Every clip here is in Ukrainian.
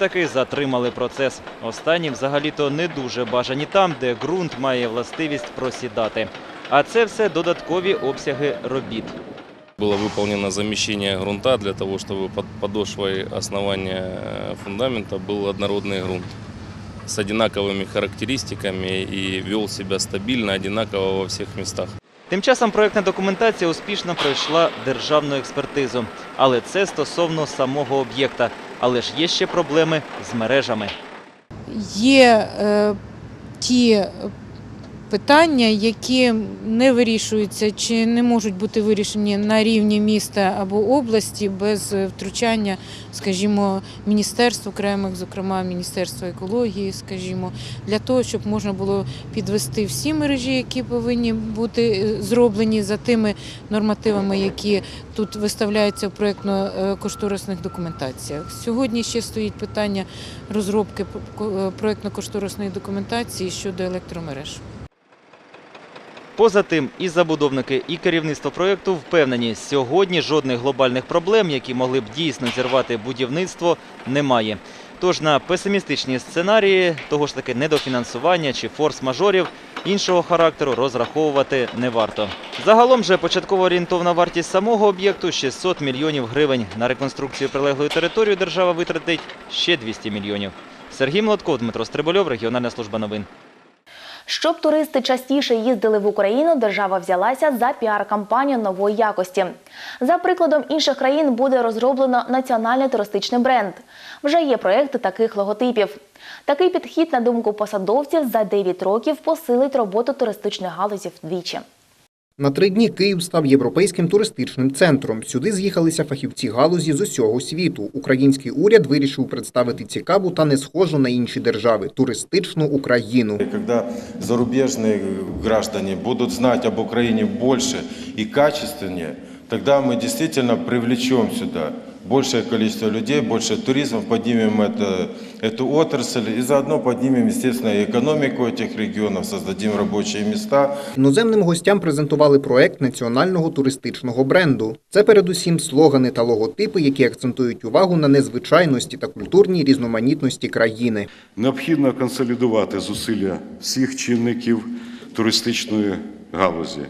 таки затримали процес. Останні взагалі-то не дуже бажані там, де ґрунт має властивість просідати. А це все додаткові обсяги робіт. Было выполнено замещение грунта для того, чтобы под подошвой основания э, фундамента был однородный грунт с одинаковыми характеристиками и вел себя стабильно, одинаково во всех местах. Тим часом проєктна документація успішно пройшла державну експертизу. Але це стосовно самого об'єкта. Але ж є ще проблеми з мережами. Є е, ті питання, які не вирішуються чи не можуть бути вирішені на рівні міста або області без е, втручання, скажімо, міністерств окремих, зокрема Міністерства екології, скажімо, для того, щоб можна було підвести всі мережі, які повинні бути е, зроблені за тими нормативами, які тут виставляються в проєктно-кошторисних документаціях. Сьогодні ще стоїть питання розробки е, проєктно-кошторисної документації щодо електромереж. Поза тим, і забудовники, і керівництво проєкту впевнені, сьогодні жодних глобальних проблем, які могли б дійсно зірвати будівництво, немає. Тож на песимістичні сценарії того ж таки недофінансування чи форс-мажорів іншого характеру розраховувати не варто. Загалом же початкова орієнтовна вартість самого об'єкту 600 мільйонів гривень. На реконструкцію прилеглої території держава витратить ще 200 мільйонів. Сергій Молотков, Дмитро Стрибольов, регіональна служба новин. Щоб туристи частіше їздили в Україну, держава взялася за піар-кампанію нової якості. За прикладом інших країн буде розроблено національний туристичний бренд. Вже є проекти таких логотипів. Такий підхід, на думку посадовців, за 9 років посилить роботу туристичної галузі вдвічі. На три дні Київ став європейським туристичним центром. Сюди з'їхалися фахівці галузі з усього світу. Український уряд вирішив представити цікаву та не схожу на інші держави туристичну Україну. Коли Когда громадяни будуть знати об Україні більше і качественніше, тогда ми дійсно привлечемо сюда большее количество людей, больше туризма, поднимем это, эту отрасль и заодно поднимем, естественно, и экономику этих регионов, создадим рабочие места. Іноземним гостям презентували проект національного туристичного бренду. Це передусім слогани та логотипи, які акцентують увагу на незвичайності та культурній різноманітності країни. Необхідно консолідувати зусилля всіх чинників туристичної галузі,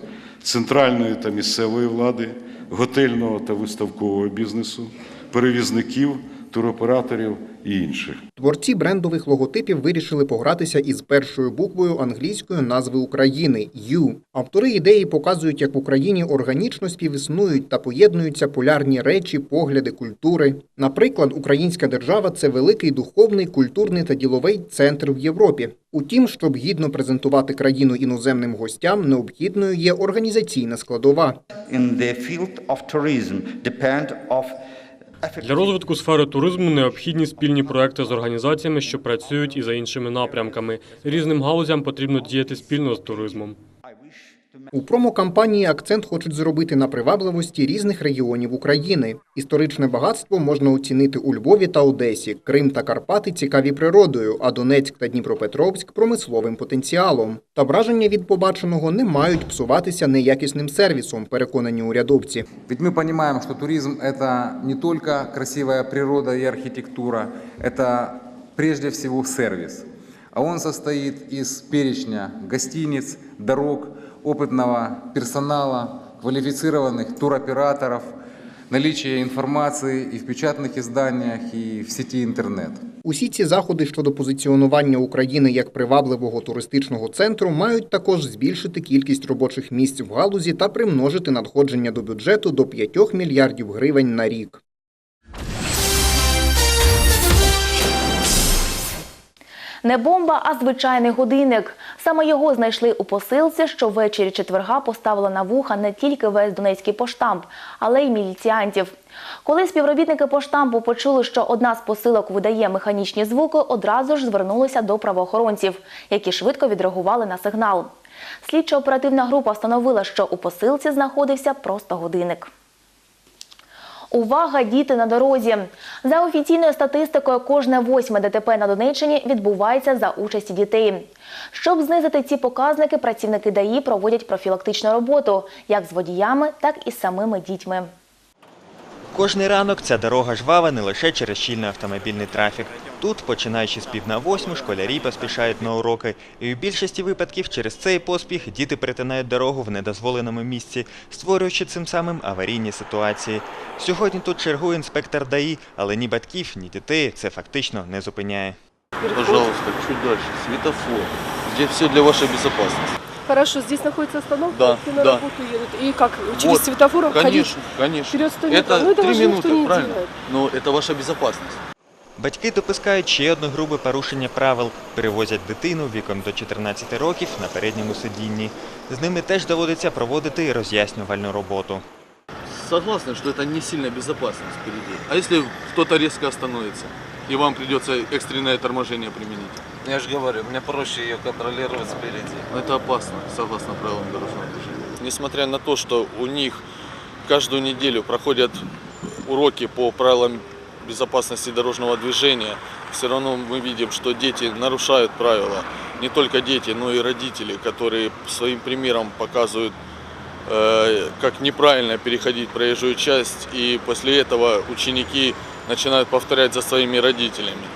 центральної та місцевої влади, готельного та виставкового бізнесу, перевізників, туроператорів і інших. Творці брендових логотипів вирішили погратися із першою буквою англійської назви України «U». Автори ідеї показують, як в Україні органічно співіснують та поєднуються полярні речі, погляди, культури. Наприклад, українська держава це великий духовний, культурний та діловий центр в Європі. Утім, щоб гідно презентувати країну іноземним гостям, необхідною є організаційна складова. in the field of tourism depend of Для розвитку сфери туризму необхідні спільні проекти з організаціями, що працюють і за іншими напрямками. Різним галузям потрібно діяти спільно з туризмом. У промокампанії акцент хочуть зробити на привабливості різних регіонів України. Історичне багатство можна оцінити у Львові та Одесі. Крим та Карпати цікаві природою, а Донецьк та Дніпропетровськ промисловим потенціалом. Та враження від побаченого не мають псуватися неякісним сервісом, переконані урядовці. Ведь мы понимаем, что туризм – это не только красивая природа и архитектура, это прежде всего сервис. А он состоит из перечня гостиниц, дорог, опытного персонала, квалифицированных туроператоров, наличия информации и в печатных изданиях, и в сети интернет. Усі ці заходи щодо позиціонування України як привабливого туристичного центру мають також збільшити кількість робочих місць в галузі та примножити надходження до бюджету до 5 мільярдів гривень на рік. Не бомба, а звичайний годинник. Саме його знайшли у посилці, що ввечері четверга поставила на вуха не тільки весь донецький поштамп, але й міліціантів. Коли співробітники поштампу почули, що одна з посилок видає механічні звуки, одразу ж звернулися до правоохоронців, які швидко відреагували на сигнал. Слідчо-оперативна група встановила, що у посилці знаходився просто годинник. Увага, діти на дорозі! За офіційною статистикою, кожне восьме ДТП на Донеччині відбувається за участі дітей. Щоб знизити ці показники, працівники ДАІ проводять профілактичну роботу як з водіями, так і з самими дітьми. Кожний ранок ця дорога жвава не лише через щільний автомобільний трафік. Тут, починаючи з пів на восьму, школярі поспішають на уроки. І у більшості випадків через цей поспіх діти перетинають дорогу в недозволеному місці, створюючи цим самим аварійні ситуації. Сьогодні тут чергує інспектор ДАІ, але ні батьків, ні дітей це фактично не зупиняє. Пожалуйста, чуть дальше. Светофор. Здесь все для вашей безопасности. Хорошо, здесь находится остановка, Да, все на да. работу едут. И как, через Вот, светофор обходить? Конечно, конечно. Через 100 метров? Это ну, этого три же никто минуты, не правильно? делает. Но это ваша безопасность. Батьки допускають ще одне грубе порушення правил. Перевозять дитину віком до 14 років на передньому сидінні. З ними теж доводиться проводити роз'яснювальну роботу. Согласны, что это не сильная безопасность впереди. А если кто-то резко остановится, и вам придется экстренное торможение применить? Я же говорю, мне проще ее контролировать спереди. Это опасно, согласно правилам дорожного движения. Несмотря на то, что у них каждую неделю проходят уроки по правилам безопасности дорожного движения, все равно мы видим, что дети нарушают правила. Не только дети, но и родители, которые своим примером показывают, э, как неправильно переходить проезжую часть, и после этого ученики начинают повторять за своими родителями.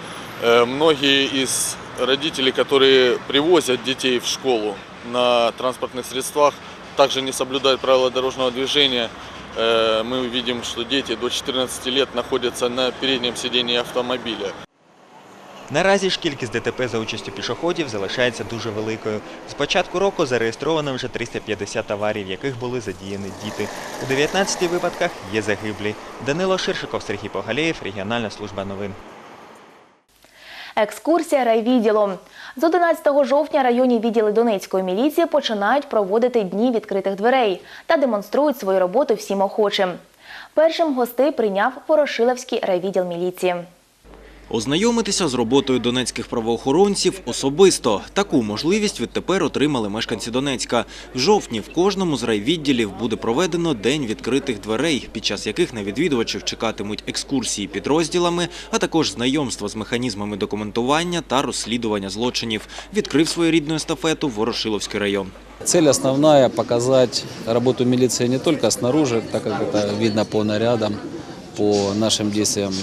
Э, Многие из родителей, которые привозят детей в школу на транспортных средствах, также не соблюдают правила дорожного движения. Э, Мы видим, что дети до 14 лет находятся на переднем сидении автомобиля. Наразі ж кількість ДТП за участю пішоходів залишається дуже великою. З початку року зареєстровано вже 350 аварій, в яких були задіяні діти. У 19 випадках є загиблі. Данило Ширшиков, Сергій Погалєєв, Регіональна служба новин. Екскурсія райвідділу. З 11 жовтня районні відділи Донецької міліції починають проводити дні відкритих дверей та демонструють свою роботу всім охочим. Першим гостей прийняв Ворошиловський райвідділ міліції. Ознайомитися з роботою донецьких правоохоронців особисто. Таку можливість відтепер отримали мешканці Донецька. В жовтні в кожному з райвідділів буде проведено День відкритих дверей, під час яких на відвідувачів чекатимуть екскурсії підрозділами, а також знайомство з механізмами документування та розслідування злочинів. Відкрив своєрідну естафету Ворошиловський район. Цель основная – показать работу милиции не только снаружи, так как это видно по нарядам, по нашим действиям,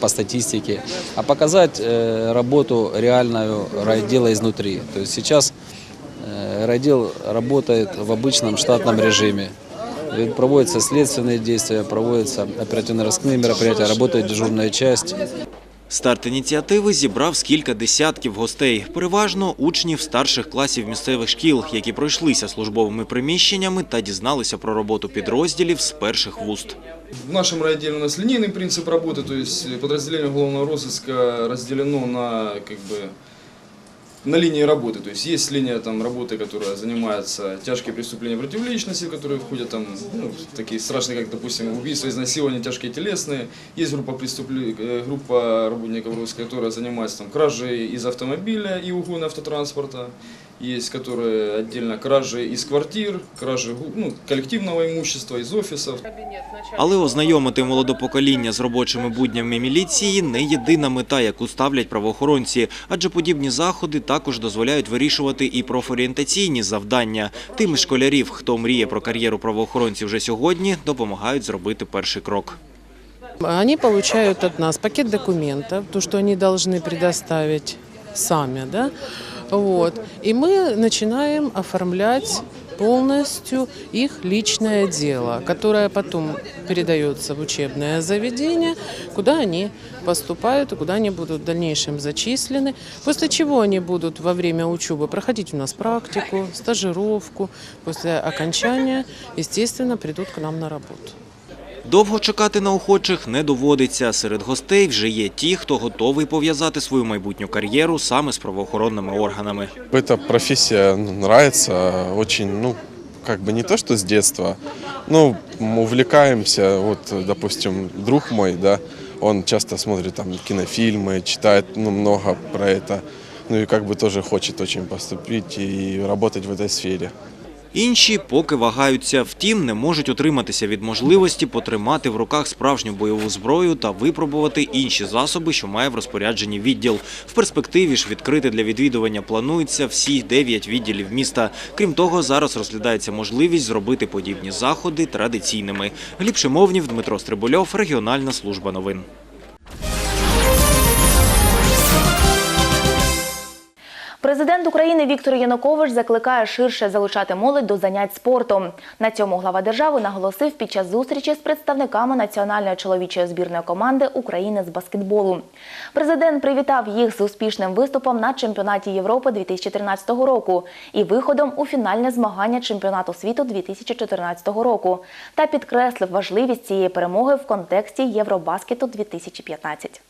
по статистике, а показать э, работу реальную райдела изнутри. То есть сейчас э, райдел работает в обычном штатном режиме. И Проводятся следственные действия, проводятся оперативно-розыскные мероприятия, работает дежурная часть. Старт ініціативи зібрав з кілька десятків гостей, переважно учнів старших класів місцевих шкіл, які пройшлися службовими приміщеннями та дізналися про роботу підрозділів з перших вуст. В нашем райотделе у нас линейный принцип работы, то есть подразделение уголовного розыска разделено на как бы на линии работы. То есть есть линия там, работы, которая занимается тяжкие преступления против личности, в которые входят там, ну, такие страшные, как, допустим, убийство, изнасилование, тяжкие телесные. Есть группа, преступле- э, группа работников розыска, которая занимается там, кражей из автомобиля и угон автотранспорта. Есть, которые отдельно кражи из квартир, кражи ну, коллективного имущества, из офисов. Але ознайомити молоде покоління з робочими буднями міліції не єдина мета, яку ставлять правоохоронці, адже подібні заходи також дозволяють вирішувати і профорієнтаційні завдання. Тим школярів, хто мріє про кар'єру правоохоронців вже сьогодні, допомагають зробити перший крок. Они получают от нас пакет документов, то, что они должны предоставить сами, да, вот. И мы начинаем оформлять полностью их личное дело, которое потом передается в учебное заведение, куда они поступают и куда они будут в дальнейшем зачислены, после чего они будут во время учебы проходить у нас практику, стажировку, после окончания, естественно, придут к нам на работу. Довго чекати на охочих не доводиться. Серед гостей вже є ті, хто готовий пов'язати свою майбутню кар'єру саме з правоохоронними органами. Эта профессия ну, нравится очень, ну, как бы не то, что с детства, но мы увлекаемся. Вот, допустим, друг мой, да, он часто смотрит там кинофильмы, читает ну, много про это. Ну и как бы тоже хочет очень поступить и работать в этой сфере. Інші поки вагаються, втім не можуть утриматися від можливості потримати в руках справжню бойову зброю та випробувати інші засоби, що має в розпорядженні відділ. В перспективі ж відкрити для відвідування планується всі дев'ять відділів міста. Крім того, зараз розглядається можливість зробити подібні заходи традиційними. Гліб Шимовнів, Дмитро Стрибульов, Регіональна служба новин. Президент України Віктор Янукович закликає ширше залучати молодь до занять спортом. На цьому глава держави наголосив під час зустрічі з представниками національної чоловічої збірної команди України з баскетболу. Президент привітав їх з успішним виступом на чемпіонаті Європи 2013 року і виходом у фінальне змагання чемпіонату світу 2014 року та підкреслив важливість цієї перемоги в контексті Євробаскету 2015.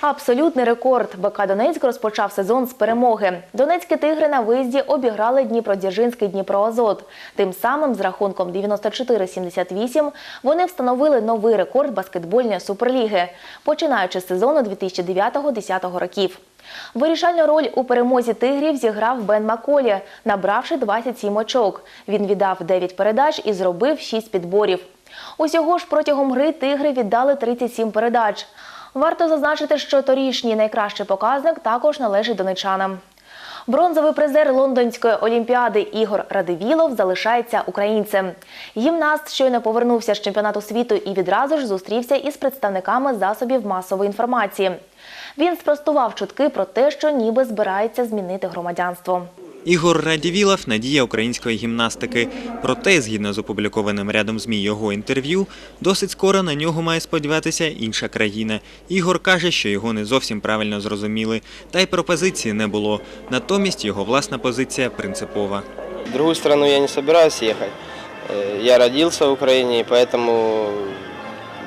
Абсолютний рекорд. БК Донецьк розпочав сезон з перемоги. Донецькі тигри на виїзді обіграли Дніпродзержинський Дніпроазот. Тим самим з рахунком 94-78 вони встановили новий рекорд баскетбольної суперліги, починаючи з сезону 2009-10 років. Вирішальну роль у перемозі тигрів зіграв Бен Маколі, набравши 27 очок. Він віддав 9 передач і зробив 6 підборів. Усього ж протягом гри тигри віддали 37 передач. Варто зазначити, що торішній найкращий показник також належить донечанам. Бронзовий призер Лондонської олімпіади Ігор Радивілов залишається українцем. Гімнаст щойно повернувся з чемпіонату світу і відразу ж зустрівся із представниками засобів масової інформації. Він спростував чутки про те, що ніби збирається змінити громадянство. Ігор Радівілов – надія української гімнастики. Проте, згідно з опублікованим рядом ЗМІ його інтерв'ю, досить скоро на нього має сподіватися інша країна. Ігор каже, що його не зовсім правильно зрозуміли, та й пропозиції не було. Натомість його власна позиція принципова. В другую страну я не собираюсь ехать. Э, Я родился в Украине, и поэтому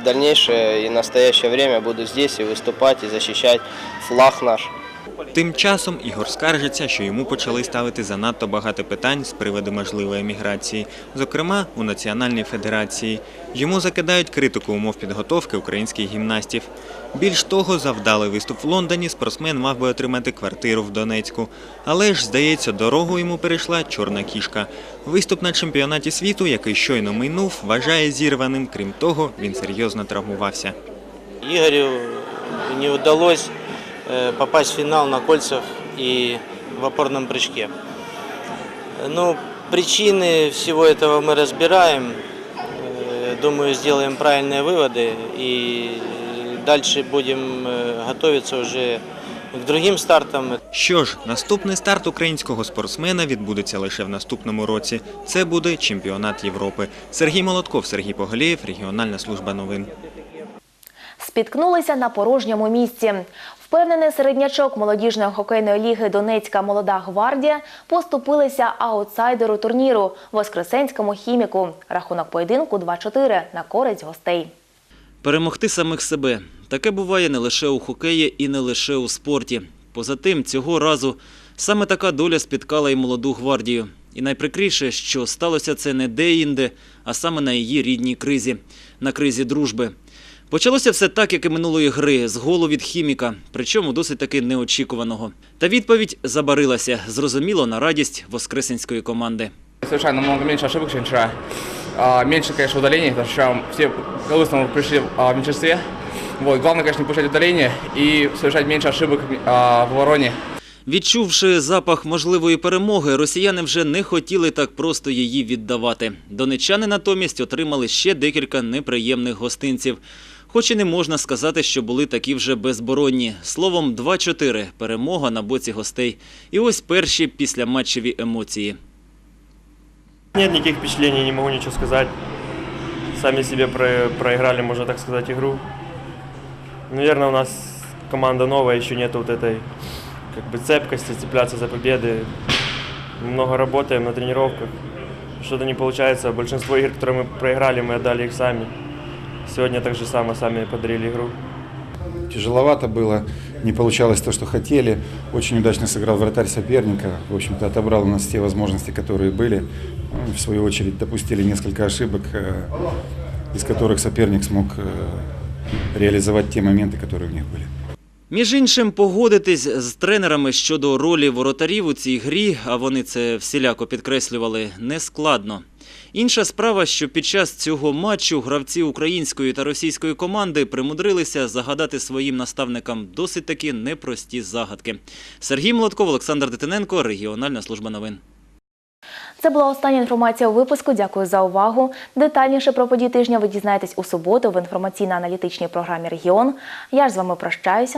в дальнейшее и настоящее время буду здесь и выступать, и защищать флаг наш. Тим часом Ігор скаржиться, що йому почали ставити занадто багато питань з приводу можливої еміграції, зокрема у Національній федерації. Йому закидають критику умов підготовки українських гімнастів. Більш того, за вдалий виступ в Лондоні спортсмен мав би отримати квартиру в Донецьку. Але ж, здається, дорогу йому перейшла чорна кішка. Виступ на чемпіонаті світу, який щойно минув, вважає зірваним. Крім того, він серйозно травмувався. Игорю не удалось э, попасть в финал на кольцах и в опорном прыжке. Ну, причины всего этого мы разбираем. Э, Думаю, сделаем правильные выводы и дальше будем э, готовиться уже к другим стартам. Що ж, наступний старт українського спортсмена відбудеться лише в наступному році. Це буде чемпіонат Європи. Сергій Молотков, Сергій Поголєєв, регіональна служба новин. Спіткнулися на порожньому місці. Впевнений середнячок молодіжної хокейної ліги Донецька молода гвардія поступилися аутсайдеру турніру Воскресенському хіміку. Рахунок поєдинку 2-4 на користь гостей. Перемогти самих себе. Таке буває не лише у хокеї і не лише у спорті. Поза тим, цього разу саме така доля спіткала і молоду гвардію. І найприкріше, що сталося це не де-інде, а саме на її рідній кризі, на кризі дружби. Почалося все так, як і минулої гри, з голу від хіміка, причому досить таки неочікуваного. Та відповідь забарилася, зрозуміло, на радість воскресенської команди. Совершаю намного меньше ошибок, чем вчера. А, Меньше, конечно, удалений, что вчера все голы снова пришли в меньшинстве. Вот. Главное, конечно, не пускать удаления и совершать меньше ошибок а, в обороне. Відчувши запах можливої перемоги, росіяни вже не хотіли так просто її віддавати. Донечани натомість отримали ще декілька неприємних гостинців. Хоч і не можна сказати, що були такі вже безборонні. Словом, 2-4 – перемога на боці гостей. І ось перші післяматчеві емоції. Нет никаких впечатлений, не могу ничего сказать. Сами себе про- проиграли, можно так сказать, игру. Наверное, у нас команда новая, еще нет вот этой как бы цепкости, цепляться за победы. Много работаем на тренировках. Что-то не получается. Большинство игр, которые мы проиграли, мы отдали их сами. Сегодня так же само сами подарили игру. Тяжеловато было, не получалось то, что хотели. Очень удачно сыграл вратарь соперника. В общем-то, отобрал у нас те возможности, которые были. Ну, В свою очередь, допустили несколько ошибок, э, из которых соперник смог э, реализовать те моменты, которые у них были. Між іншим, погодитись з тренерами щодо ролі воротарів у цій грі, а вони це всіляко підкреслювали, не складно. Інша справа, що під час цього матчу гравці української та російської команди примудрилися загадати своїм наставникам досить таки непрості загадки. Сергій Молотков, Олександр Дитиненко, регіональна служба новин. Це була остання інформація у випуску. Дякую за увагу. Детальніше про події тижня ви дізнаєтесь у суботу в інформаційно-аналітичній програмі Регіон. Я ж з вами прощаюся.